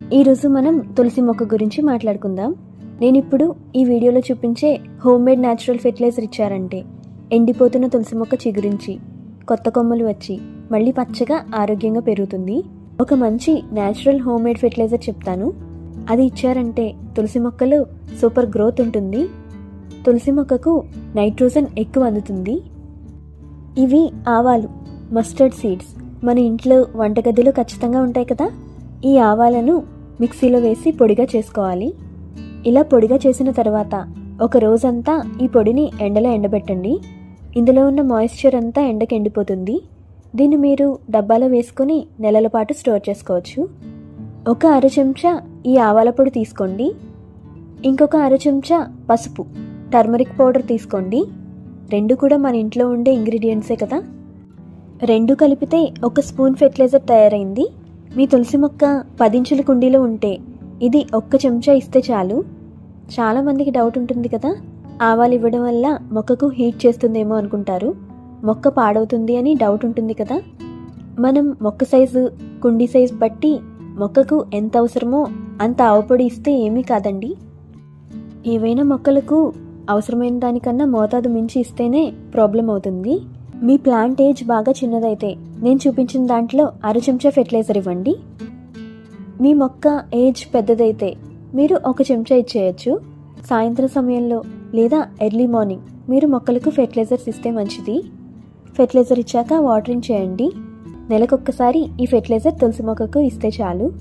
ఈరోజు మనం తులసి మొక్క గురించి మాట్లాడుకుందాం. నేను ఇప్పుడు ఈ వీడియోలో చూపించే హోమ్ మేడ్ న్యాచురల్ ఫెర్టిలైజర్ ఇచ్చారంటే ఎండిపోతున్న తులసి మొక్క చిగురించి కొత్త కొమ్మలు వచ్చి మళ్ళీ పచ్చగా ఆరోగ్యంగా పెరుగుతుంది. ఒక మంచి న్యాచురల్ హోమ్ మేడ్ ఫెర్టిలైజర్ చెప్తాను. అది ఇచ్చారంటే తులసి మొక్కలో సూపర్ గ్రోత్ ఉంటుంది. తులసి మొక్కకు నైట్రోజన్ ఎక్కువ అందుతుంది. ఇవి ఆవాలు మస్టర్డ్ సీడ్స్ మన ఇంట్లో వంటగదిలో ఖచ్చితంగా ఉంటాయి కదా? ఈ ఆవాలను మిక్సీలో వేసి పొడిగా చేసుకోవాలి. ఇలా పొడిగా చేసిన తర్వాత ఒక రోజంతా ఈ పొడిని ఎండలో ఎండబెట్టండి. ఇందులో ఉన్న మాయిశ్చర్ అంతా ఎండకి ఎండిపోతుంది. దీన్ని మీరు డబ్బాలో వేసుకొని నెలల పాటు స్టోర్ చేసుకోవచ్చు. ఒక అర చెంచా ఈ ఆవాల పొడి తీసుకోండి. ఇంకొక అర చెంచా పసుపు టర్మరిక్ పౌడర్ తీసుకోండి. రెండు కూడా మన ఇంట్లో ఉండే ఇంగ్రీడియంట్సే కదా? రెండు కలిపితే ఒక స్పూన్ ఫెర్టిలైజర్ తయారైంది. మీ తులసి మొక్క పదించుల కుండీలో ఉంటే ఇది ఒక్క చెంచా ఇస్తే చాలు. చాలామందికి డౌట్ ఉంటుంది కదా. ఆవాలు ఇవ్వడం వల్ల మొక్కకు హీట్ చేస్తుందేమో అనుకుంటారు. మొక్క పాడవుతుంది అని డౌట్ ఉంటుంది కదా. మనం మొక్క సైజు కుండీ సైజు బట్టి మొక్కకు ఎంత అవసరమో అంత ఆవుపొడి ఇస్తే ఏమీ కాదండి. ఏవైనా మొక్కలకు అవసరమైన దానికన్నా మోతాదు మించి ఇస్తేనే ప్రాబ్లం అవుతుంది. మీ ప్లాంట్ ఏజ్ బాగా చిన్నదైతే నేను చూపించిన దాంట్లో అర చెంచా ఫెర్టిలైజర్ ఇవ్వండి. మీ మొక్క ఏజ్ పెద్దదైతే మీరు ఒక చెంచా ఇచ్చేయచ్చు. సాయంత్రం సమయంలో లేదా ఎర్లీ మార్నింగ్ మీరు మొక్కలకు ఫెర్టిలైజర్స్ ఇస్తే మంచిది. ఫెర్టిలైజర్ ఇచ్చాక వాటరింగ్ చేయండి. నెలకొక్కసారి ఈ ఫెర్టిలైజర్ తులసి మొక్కకు ఇస్తే చాలు.